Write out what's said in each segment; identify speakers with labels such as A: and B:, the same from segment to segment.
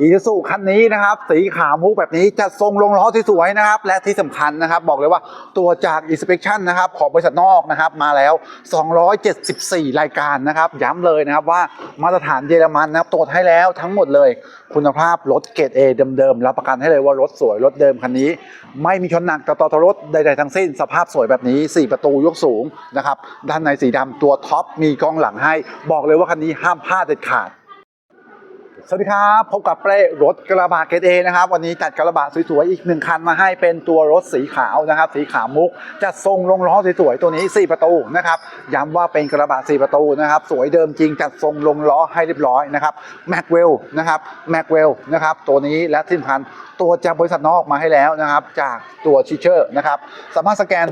A: อีซูซูคันนี้นะครับ สีขาวมุกแบบนี้จะทรงลงล้อสวยๆนะครับ และที่สำคัญนะครับ บอกเลยว่าตัวจาก Inspection นะครับ ของบริษัทนอกนะครับ มาแล้ว 274 รายการนะครับ ย้ำเลยนะครับว่ามาตรฐานเยอรมันนะครับตรวจให้แล้วทั้งหมดเลย คุณภาพรถเกรด A เดิมๆรับประกันให้เลยว่ารถสวยรถเดิมคันนี้ ไม่มีชนหนักต่อต่อรถใดๆทั้งสิ้น สภาพสวยแบบนี้ 4 ประตูยกสูงนะครับด้านในสีดำตัวท็อปมีกล้องหลังให้ บอกเลยว่าคันนี้ห้ามพลาดเด็ดขาด สวัสดีครับ พบกับเป้รถกระบะเกรดเอนะครับ วันนี้จัดกระบะสวยๆ อีกหนึ่งคันมาให้เป็นตัวรถสีขาวนะครับ สีขาวมุกจะทรงลงล้อสวยๆ ตัวนี้ 4 ประตูนะครับย้ำว่าเป็นกระบะ4 ประตูนะครับ สวยเดิมจริงจัดทรงลงล้อให้เรียบร้อยนะครับแม็กเวลนะครับแม็กเวลนะครับตัวนี้และที่สำคัญตัวจากบริษัทนอกมาให้แล้วนะครับ จากตัวชิเชอร์นะครับสามารถสแกน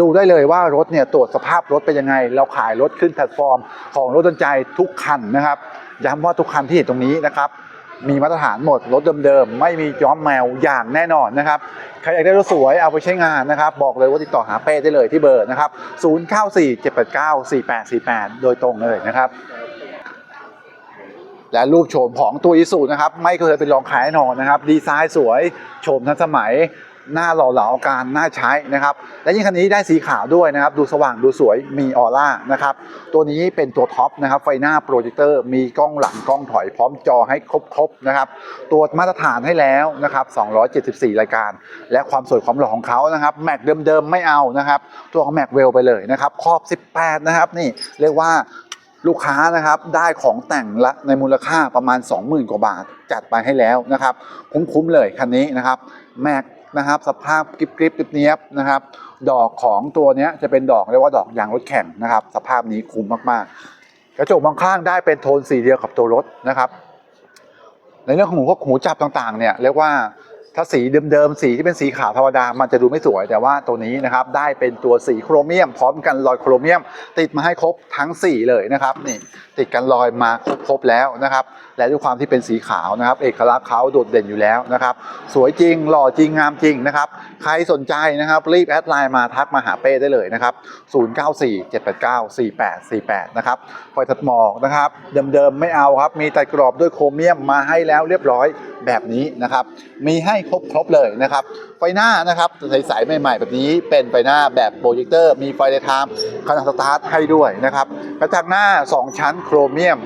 A: ดูได้เลยว่ารถเนี่ยตรวจสภาพรถเป็นยังไง เราขายรถขึ้นแพลตฟอร์ม ของรถดนใจทุกคันนะครับ ย้ำว่าทุกคันที่เห็นตรงนี้นะครับ มีมาตรฐานหมดรถเดิมๆ ไม่มีย้อมแมวอย่างแน่นอนนะครับใครอยากได้รถสวยเอาไปใช้งานนะครับ บอกเลยว่าติดต่อหาเป้ได้เลยที่เบอร์นะครับ0947894848 โดยตรงเลยนะครับและรูปโฉมของตัวอิสุนะครับ ไม่เคยเป็นรองขายแน่นอนนะครับ ดีไซน์สวย โฉมทันสมัย หน้าหล่อเหลาการน่าใช้นะครับ และยิ่งคันนี้ได้สีขาวด้วยนะครับ ดูสว่างดูสวยมีออร่านะครับ ตัวนี้เป็นตัวท็อปนะครับ ไฟหน้าโปรเจคเตอร์ มีกล้องหลังกล้องถอยพร้อมจอให้ครบๆนะครับ ตัวมาตรฐานให้แล้วนะครับ 274 รายการ และความสวยความหล่อของเขานะครับ แม็กเดิมๆไม่เอานะครับ ตัวของแม็กเวลไปเลยนะครับครอบ 18 นะครับนี่เรียกว่าลูกค้านะครับได้ของแต่งละในมูลค่าประมาณ 20,000 กว่าบาทจัดไปให้แล้วนะครับ คุ้มๆเลยคันนี้นะครับแม็ก นะครับ สภาพกริบกริบเนียบนะครับ ดอกของตัวเนี้ยจะเป็นดอกเรียกว่าดอกยางรถแข่งนะครับ สภาพนี้คุ้มมากๆ กระจกมองข้างได้เป็นโทนสีเดียวกับตัวรถนะครับ ในเรื่องของหูพวกหูจับต่างๆ เนี่ยเรียกว่าถ้าสีเดิมๆสีที่เป็นสีขาวธรรมดา มันจะดูไม่สวยแต่ว่าตัวนี้นะครับได้เป็นตัวสีโครเมียม พร้อมกันรอยโครเมียม ติดมาให้ครบทั้ง 4 เลยนะครับนี่ติดกันรอยมาครบๆแล้วนะครับ และด้วยความที่เป็นสีขาวนะครับ เอกลักษณ์เขาโดดเด่นอยู่แล้วนะครับ สวยจริง หล่อจริง งามจริงนะครับ ใครสนใจนะครับ รีบแอดไลน์มาทักมาหาเป้ได้เลยนะครับ 0947894848 นะครับไฟตัดหมอกนะครับ เดิมๆไม่เอาครับ มีตัดกรอบด้วยโครเมียมมาให้แล้วเรียบร้อยแบบนี้นะครับ มีให้ครบๆเลยนะครับ ไฟหน้านะครับใสๆใหม่ ๆ แบบนี้เป็นไฟหน้าแบบโปรเจคเตอร์ มีไฟในไทม์ขนาดสตาร์ทให้ด้วยนะครับกระจังหน้า 2 ชั้นโครเมียม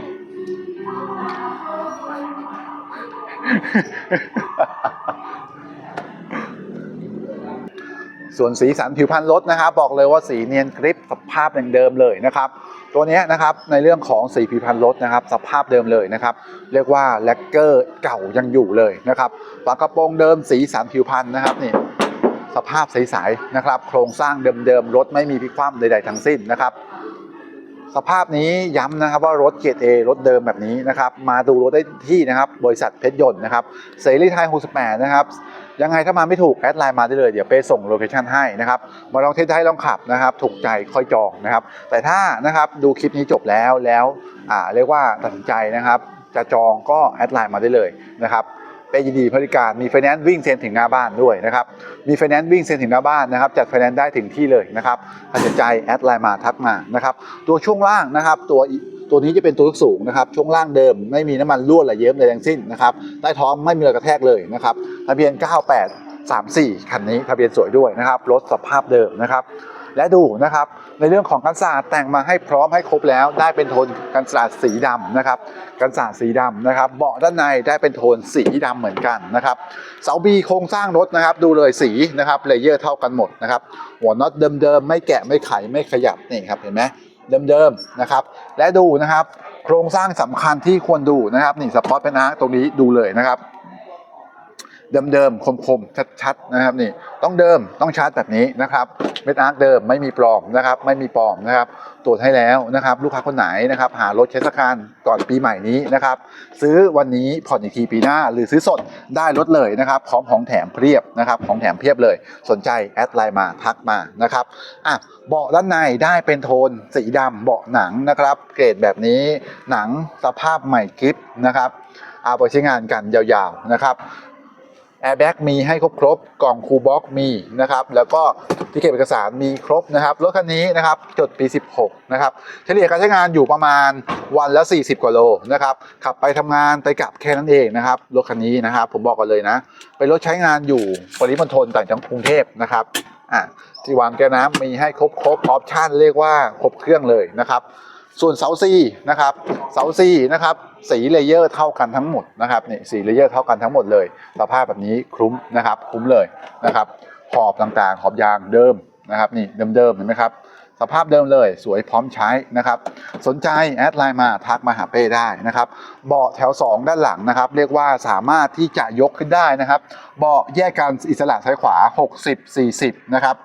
A: ส่วนสีสันผิวพรรณรถนะครับ บอกเลยว่าสีเนียนกริปสภาพอย่างเดิมเลยนะครับ ตัวเนี้ยนะครับในเรื่องของสีผิวพรรณรถนะครับ สภาพเดิมเลยนะครับ เรียกว่าแลกเกอร์เก่ายังอยู่เลยนะครับฝากระโปรงเดิมสีสันผิวพรรณนะครับนี่สภาพใสๆนะครับ โครงสร้างเดิมๆรถไม่มีพลิกคว่ำใดๆทั้งสิ้นนะครับ สภาพนี้ย้ำนะครับว่ารถเกรด A รถเดิมแบบนี้นะครับ มาดูรถได้ที่นะครับ บริษัทเพชรยนต์นะครับเสรีไทย68 นะครับ ยังไงถ้ามาไม่ถูก แอดไลน์มาได้เลย เดี๋ยวเป้ส่งโลเคชั่นให้นะครับ มาลองเทสได้ลองขับนะครับ ถูกใจค่อยจองนะครับ แต่ถ้านะครับดูคลิปนี้จบแล้วแล้วอ่าเรียกว่าตัดสินใจนะครับ จะจองก็แอดไลน์มาได้เลยนะครับ เป้ยินดีบริการมีไฟแนนซ์วิ่งเซ็นถึงหน้าบ้านด้วยนะครับมีไฟแนนซ์วิ่งเซ็นถึงหน้าบ้านนะครับจัดไฟแนนซ์ได้ถึงที่เลยนะครับถ้าสนใจแอดไลน์มาทักมานะครับตัวช่วงล่างนะครับตัวตัวนี้จะเป็นตัวยกสูงนะครับช่วงล่างเดิมไม่มีน้ำมันรั่วไหลเยิ้มใดทั้งสิ้นนะครับใต้ท้องไม่มีรอยกระแทกเลยนะครับทะเบียน 9834 คันนี้ทะเบียนสวยด้วยนะครับรถสภาพเดิมนะครับ และดูนะครับในเรื่องของกันศาสตร์แต่งมาให้พร้อมให้ครบแล้ว ได้เป็นโทนกันศาสตร์สีดำนะครับกันศาสตร์สีดำนะครับเบาะด้านในได้เป็นโทนสีดำเหมือนกันนะครับเสาบีโครงสร้างรถนะครับดูเลยสีนะครับเลเยอร์เท่ากันหมดนะครับหัวน็อตเดิมๆไม่แกะไม่ไขไม่ขยับนี่ครับเห็นไหมเดิมๆนะครับและดูนะครับโครงสร้างสำคัญที่ควรดูนะครับนี่สปอตเพนอาร์ตรงนี้ดูเลยนะครับ เดิมๆ คมๆ ชัดๆ นะครับนี่ต้องเดิมต้องชาร์จแบบนี้นะครับเม็ดอาร์คเดิมไม่มีปลอมนะครับไม่มีปลอมนะครับตรวจให้แล้วนะครับลูกค้าคนไหนนะครับหารถเทศกาลก่อนปีใหม่นี้นะครับซื้อวันนี้ผ่อนอีกทีปีหน้า หรือซื้อสดได้รถเลยนะครับพร้อมของแถมเพียบนะครับของแถมเพียบเลย สนใจแอดไลน์มาทักมานะครับอะเบาะด้านในได้เป็นโทนสีดำเบาะหนังนะครับเกรดแบบนี้หนังสภาพใหม่กริปนะครับเอาไปใช้งานกันยาวๆนะครับ แอร์แบ็กมีให้ครบครบกล่องคูบ็อกมีนะครับแล้วก็ที่เก็บเอกสารมีครบนะครับรถคันนี้นะครับจดปี 16 นะครับเฉลี่ยการใช้งานอยู่ประมาณวันละ 40 กว่าโลนะครับขับไปทำงานไปกลับแค่นั้นเองนะครับรถคันนี้นะครับผมบอกกันเลยนะเป็นรถใช้งานอยู่ปริมณฑลต่างจังหวัดกรุงเทพนะครับอะที่วางแก้วน้ำมีให้ครบครบออปชั่นเรียกว่าครบเครื่องเลยนะครับ ส่วนเสาซีนะครับเสาซีนะครับสีเลเยอร์เท่ากันทั้งหมดนะครับนี่สีเลเยอร์เท่ากันทั้งหมดเลยสภาพแบบนี้คลุ้มนะครับคลุ้มเลยนะครับขอบต่างๆขอบยางเดิมนะครับนี่เดิมๆเห็นไหมครับสภาพเดิมเลยสวยพร้อมใช้นะครับ สนใจแอดไลน์มาทักมาหาเป้ได้นะครับ เบาะแถว 2 ด้านหลังนะครับ เรียกว่าสามารถที่จะยกขึ้นได้นะครับ เบาะแยกกันอิสระซ้ายขวา 60 40 นะครับ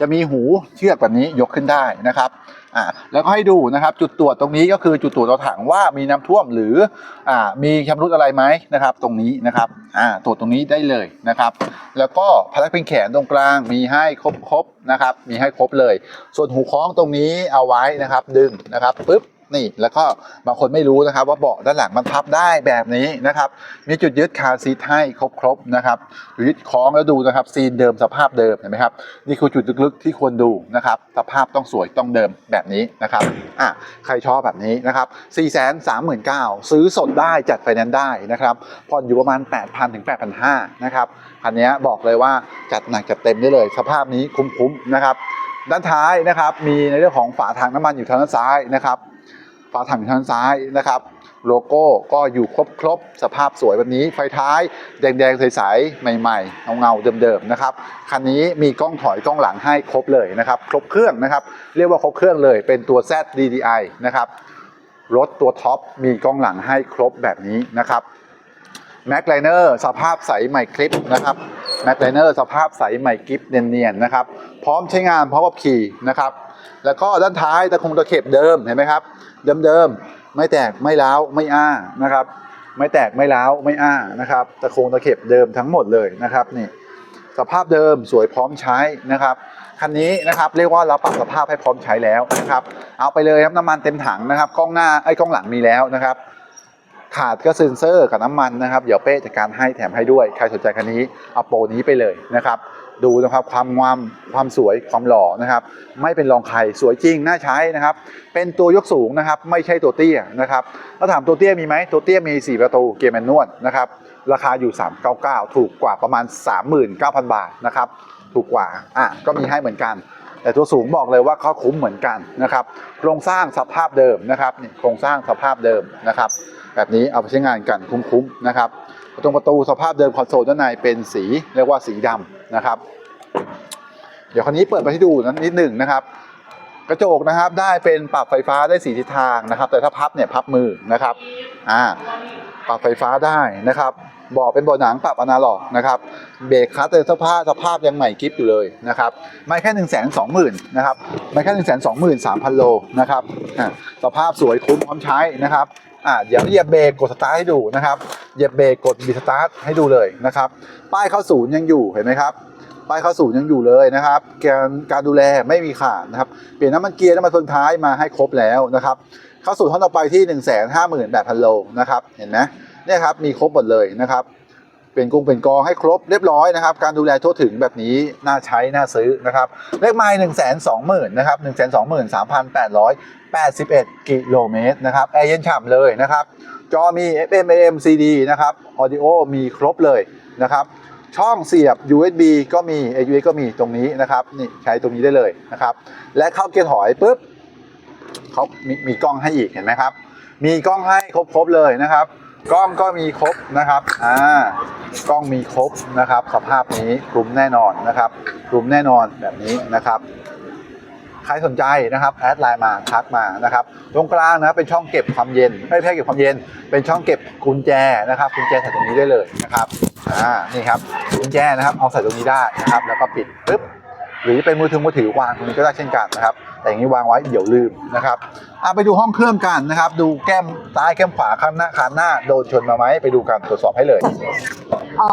A: จะมีหูเชือกแบบนี้ยกขึ้นได้นะครับ อ่าแล้วก็ให้ดูนะครับ จุดตรวจตรงนี้ก็คือจุดตรวจตัวถังว่ามีน้ำท่วมหรืออ่ามีชำรุดอะไรไหมนะครับ ตรงนี้นะครับอ่าตรวจตรงนี้ได้เลยนะครับ แล้วก็พลักพิงแขนตรงกลางมีให้ครบๆนะครับ มีให้ครบเลย ส่วนหูคล้องตรงนี้เอาไว้นะครับ ดึงนะครับปึ๊บ นี่ แล้วก็บางคนไม่รู้นะครับ ว่าเบาะด้านหลังมันพับได้แบบนี้นะครับ มีจุดยึดคาร์ซีทให้ครบๆนะครับยึดคล้องแล้วดูนะครับ ซีนเดิมสภาพเดิมเห็นไหมครับ นี่คือจุดลึกๆที่ควรดูนะครับ สภาพต้องสวยต้องเดิมแบบนี้นะครับอะใครชอบแบบนี้นะครับ4 3 9 0 0 0ซื้อสดได้จัดไฟแนนซ์ได้นะครับผ่อนอยู่ประมาณ 8,000ถึง8,500นะครับคันนี้บอกเลยว่าจัดหนักจัดเต็มได้เลย สภาพนี้คุ้มๆนะครับด้านท้ายนะครับมีในเรื่องของฝาถังน้ำมันอยู่ทางด้านซ้ายนะครับ ฝาถังอยู่ทางซ้ายนะครับโลโก้ก็อยู่ครบๆสภาพสวยแบบนี้ ไฟท้าย แดงๆ ใสๆ ใหม่ๆ เงาๆ เดิมๆ นะครับ คันนี้มีกล้องถอยกล้องหลังให้ครบเลยนะครับ ครบเครื่องนะครับ เรียกว่าครบเครื่องเลย เป็นตัว Z DDI นะครับ รถตัวท็อปมีกล้องหลังให้ครบแบบนี้นะครับแม็กไลเนอร์สภาพใสใหม่คลิปนะครับแม็กไลเนอร์สภาพใสใหม่กิฟเนียนๆนะครับ พร้อมใช้งานพร้อมกับขี่นะครับ แล้วก็ด้านท้ายตะคงตะเข็บเดิมเห็นไหมครับ เดิมๆไม่แตกไม่ร้าวไม่อ้านะครับ ไม่แตกไม่ร้าวไม่อ้านะครับตะคงตะเข็บเดิมทั้งหมดเลยนะครับนี่สภาพเดิมสวยพร้อมใช้นะครับคันนี้นะครับเรียกว่าเราปรับสภาพให้พร้อมใช้แล้วนะครับ เอาไปเลยครับน้ำมันเต็มถังนะครับกล้องหน้าไอ้กล้องหลังมีแล้วนะครับ ขาดก็เซ็นเซอร์กับน้ำมันนะครับ เดี๋ยวเป้จัดการให้แถมให้ด้วย ใครสนใจคันนี้เอาโปรนี้ไปเลยนะครับ ดูนะครับความงามความสวยความหล่อนะครับ ไม่เป็นรองใครสวยจริงน่าใช้นะครับ เป็นตัวยกสูงนะครับ ไม่ใช่ตัวเตี้ยนะครับถ้าถามตัวเตี้ยมีไหมตัวเตี้ยมี 4 ประตูเกียร์แมนนวลนะครับราคาอยู่ 399 ถูกกว่าประมาณ 39,000 บาทนะครับถูกกว่าอะก็มีให้เหมือนกัน แต่ตัวสูงบอกเลยว่าเขาคุ้มเหมือนกันนะครับโครงสร้างสภาพเดิมนะครับนี่โครงสร้างสภาพเดิมนะครับ แบบนี้เอาไปใช้งานกันคุ้มๆนะครับ ตรงประตูสภาพเดิมคอนโซลด้านในเป็นสีเรียกว่าสีดำนะครับ เดี๋ยวคราวนี้เปิดไปให้ดูนั้นนิดหนึ่งนะครับ กระจกนะครับได้เป็นปรับไฟฟ้าได้สีทิศทางนะครับ แต่ถ้าพับเนี่ยพับมือนะครับอ่าปรับไฟฟ้าได้นะครับเบาะเป็นเบาะหนังปรับอนาล็อกนะครับเบรกคลัตเตอร์สภาพสภาพยังใหม่กิฟอยู่เลยนะครับไม่แค่หนึ่งแสนสองหมื่นนะครับไม่แค่หนึ่งแสนสองหมื่นสามพันโลนะครับสภาพสวยคุ้มพร้อมใช้นะครับอ่าเดี๋ยวเหยียบเบรกกดสตาร์ทให้ดูนะครับเหยียบเบรกกดบีสตาร์ทให้ดูเลยนะครับป้ายเข้าศูนย์ยังอยู่เห็นไหมครับป้ายเข้าศูนย์ยังอยู่เลยนะครับการการดูแลไม่มีขาดนะครับเปลี่ยนน้ำมันเกียร์น้ำมันทนท้ายมาให้ครบแล้วนะครับเข้าสู่ท่อนต่อไปที่ 1 5 8 0 0 0โลนะครับเห็นไหมเนี่ยครับมีครบหมดเลยนะครับ เป็นกรุงเป็นกองให้ครบเรียบร้อยนะครับ การดูแลทั่วถึงแบบนี้น่าใช้น่าซื้อนะครับเลขไมล์หนึ่งแสนสองหมื่นนะครับหนึ่งแสนสองหมื่นสามพันแปดร้อยแปดสิบเอ็ดกิโลเมตรนะครับแอร์เย็นฉ่ำเลยนะครับ จอมี FM AM CD นะครับ Audio มีครบเลยนะครับช่องเสียบ USB ก็มี AUX ก็มีตรงนี้นะครับนี่ใช้ตรงนี้ได้เลยนะครับ และเข้าเกียร์ถอยปุ๊บเขามีมีกล้องให้อีกเห็นไหมครับ มีกล้องให้ครบๆเลยนะครับ กล้องก็มีครบนะครับ อ่ากล้องมีครบนะครับ สภาพนี้คลุมแน่นอนนะครับคลุมแน่นอนแบบนี้นะครับใครสนใจนะครับแอดไลน์มาทักมานะครับตรงกลางนะครับเป็นช่องเก็บความเย็นไม่ใช่เก็บความเย็น เป็นช่องเก็บกุญแจนะครับกุญแจใส่ตรงนี้ได้เลยนะครับอ่านี่ครับกุญแจนะครับเอาใส่ตรงนี้ได้นะครับ แล้วก็ปิดปึ๊บ หรือเป็นมือถือมือถือวางตรงนี้ก็ได้เช่นกันนะครับ แต่อย่างนี้วางไว้เดี๋ยวลืมนะครับอะไปดูห้องเครื่องกันนะครับ ดูแก้มซ้ายแก้มขวาข้างหน้าคานหน้าโดนชนมาไหมไปดูกันตรวจสอบให้เลย
B: อ๋อ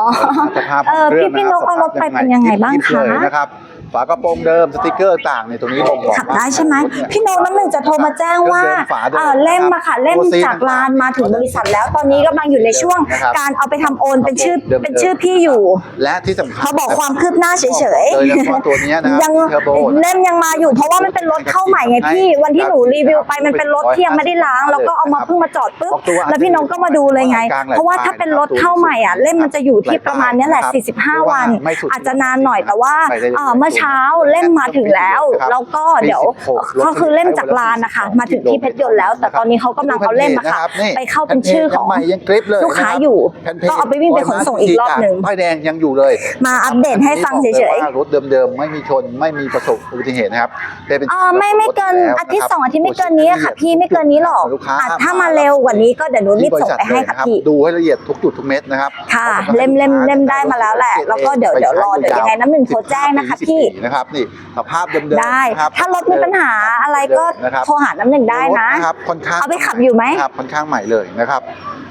A: สภาพ
B: เออ
A: เครื่อง
B: พี่
A: นะค
B: นกเอารถไป
A: สภพ
B: เป็นยังไงบ้าง
A: ยิบๆ
B: คะ
A: เลยนะครับไฟ ฝากระโปรงเดิมสติกเกอร์ต่างในยตรงนี้บ่งบอก
B: ขับ
A: ว่า
B: ได้ใช่ไหม
A: รถเนี่ย
B: พี่โน้ตน้ำหนึ่งจะโทรมาแจ้งว่า
A: เครื่องเดิมฝาเดิม
B: เอ่อเล่มอะค่ะเล่ม
A: ตัวซี
B: จากลานมาถึงบริษัทแล้วตอนนี้กำลังอยู่ในช่วง
A: นะครับ
B: การเอาไปทำโอนเป็นชื่อ
A: เดิมๆ
B: เป็นชื่อพี่อยู่
A: และที่สำคัญ
B: เขาบอกความคืบหน้าเฉย
A: เลยนะว่าตัวเนี้ยนะครับ
B: ๆยัง
A: เทอร์โบ
B: เล่มยังมาอยู่ เพราะว่ามันเป็นรถเข้าใหม่ไงพี่วันที่หนูรีวิวไปมันเป็นรถที่ยังไม่ได้ล้าง แล้วก็เอามาเพิ่งมาจอดปุ๊บ
A: ออกตัว
B: แล้วพี่น้องก็มาดูเลยไง
A: กลางหลาย
B: เพราะว่าถ้าเป็นรถเข้าใหม่อะเล่มมันจะอยู่ที่ประมาณเนี้ยแหละ 45 วัน
A: ไม่สุด
B: อาจจะนานหน่อยแต่ว่า
A: ไปได้เลย
B: เอ่อเมื่อเช้าเล่มมาถึงแล้ว
A: ครับ
B: แล้วก็เดี๋ยว
A: 46
B: ก็คือเล่มจากลานนะคะ มาถึงที่เพชรยนต์แล้ว แต่ตอนนี้เขากำลังเอาเล่มมาค่ะ
A: รับนี่
B: ไปเข้าเป็นชื่อของ
A: แผ่นเพจยังใหม่ยังกริปเลย
B: ลูกค้า
A: นะครับ
B: อยู่
A: แผ่นพจ
B: ก็เอาไปวิ่งไปขนส่งอีกรอบหนึ่ง
A: ป้ายแดงยังอยู่เลย
B: มาอัปเดตให้ฟังเฉย
A: ๆรถเดิมๆไม่มีชนไม่มีประสบอุบัติเหตุนะครับได้เป็น
B: ๆเออไม่ไม่เกิน
A: แล้ว
B: อาทิตย์
A: นะครับ
B: สองอาทิตย์ไม่เกินนี้ค่ะ พี่ไม่เกินนี้หรอก
A: ลูกค้า
B: อะถ้ามาเร็วกว่านี้ก็เดี๋ยวหนูรีบส่งไปให้ค่ะพี่
A: ดูให้ละเอียดทุกจุดทุกเม็ดนะครับ
B: ค่ะเล่มเล่มเล่มได้มาแล้วแหละแล้วก็เดี๋ยวเดี๋ยวรอเดี๋ยวยังไงน้ำหนึ่งโทรแจ้งนะคะพี่
A: นะครับนี่สภาพเดิมๆ
B: ได้
A: นะครับ
B: ถ้ารถมีปัญหาอะไรก็
A: นะครับ
B: โทรหาน้ำหนึ่งได้นะ
A: รถนะ ครับค่อนข้าง
B: เอาไปขับอยู่ไหม
A: ครับค่อนข้างใหม่เลยนะครับ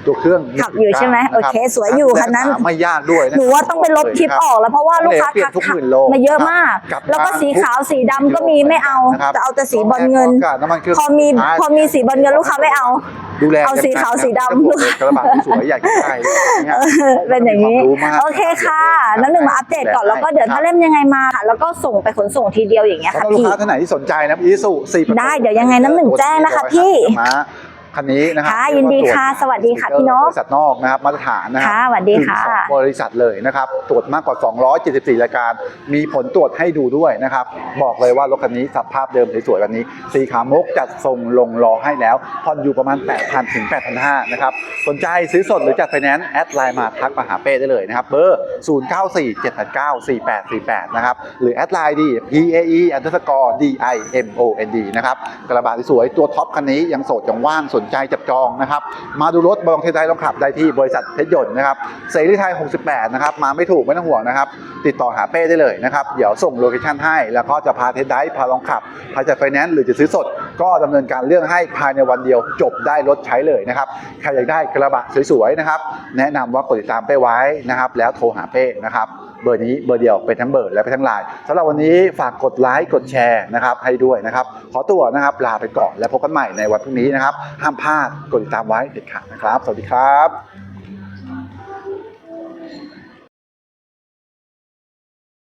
A: ตัวเครื่อง
B: ขับอยู่ใช่ไหม
A: นะครับ
B: โอเคสวยอยู่คันนั้น
A: ไม่ยากด้วยะ
B: หนูว่าต้องไปลบคลิปออกแล้วเพราะว่าลูกค้า
A: เปลี่ย
B: ทั
A: น
B: ก
A: ทุกหมื่นโล
B: มาเยอะมาก
A: กับ
B: แล้วก็สีขาวสีดำก็มีไม่เอา
A: นะครับ
B: จะเอาแต่สีบอลเงิน
A: น้ำมันเครื่อง
B: พอมีพอมีสีบอลเงินลูกค้าไม่เอา
A: ดูแล
B: เอาสีขาวสีดำ
A: กระบะที่สวยอยากได้
B: เออเป็นอย่างนี้
A: มีควมรู้มาก
B: โอเคค่ะน้ำหนึ่งมาอัปเดตก่อนแล้วก็เดี๋ยวถ้าเล่มยังไงมาค่ะแล้วก็ส่งไปขนส่งทีเดียวอย่างเงี้ย
A: แล้ว
B: ค่ะ
A: ก็ลูก
B: พี่
A: ค้าท่านไหนที่สนใจนะอีสุสี่
B: ได้เดี๋ยวยังไงน้ำหนึ่งแจ้งนะคะพี่
A: มา คันนี้นะครั
B: ค่ะยินดีค่ะสวัสดีค่ะพี่นก
A: บริษัทนอกนะครับมาตรฐานนะครั
B: ค่ะสวัสดีค่ะ
A: ถึงสองบริษัทเลยนะครับตรวจมากกว่า 274 รายการ มีผลตรวจให้ดูด้วยนะครับบอกเลยว่ารถคันนี้สภาพเดิมสวยๆแบบนี้ สีขาวมุกจัดทรงลงรอให้แล้วผ่อนอยู่ประมาณ 8,000ถึง8,500นะครับสนใจซื้อสดหรือจัดไฟแนนซ์แอดไลน์มาทักมาหาเป้ได้เลยนะครับเบอร์ 0947894848 นะครับหรือแอดไลน์ดี PAE underscore DIMOND นะครับกระบะสวยๆตัวท็อปคันนี้ยังโสดยังว่างสนใจจับจองนะครับ มาดูรถบลองเทสไทยลองขับได้ที่บริษัทเพชรยนต์นะครับเสรีไทย 68 นะครับ มาไม่ถูกไม่ต้องห่วงนะครับ ติดต่อหาเป้ได้เลยนะครับ เดี๋ยวส่งโลเคชั่นให้ แล้วก็จะพาเทสไดพาลองขับ พาจัดไฟแนนซ์หรือจะซื้อสด ก็ดำเนินการเรื่องให้ภายในวันเดียวจบได้รถใช้เลยนะครับ ใครอยากได้กระบะสวยๆนะครับ แนะนำว่ากดติดตามเป้ไว้นะครับ แล้วโทรหาเป้นะครับ เบอร์นี้เบอร์เดียวเป็นทั้งเบอร์และเป็นทั้งไลน์สำหรับวันนี้ฝากกดไลค์กดแชร์นะครับให้ด้วยนะครับขอตัวนะครับลาไปก่อนแล้วพบกันใหม่ในวันพรุ่งนี้นะครับห้ามพลาดกดติดตามไว้เด็ดขาดนะครับ สวัสดีครับ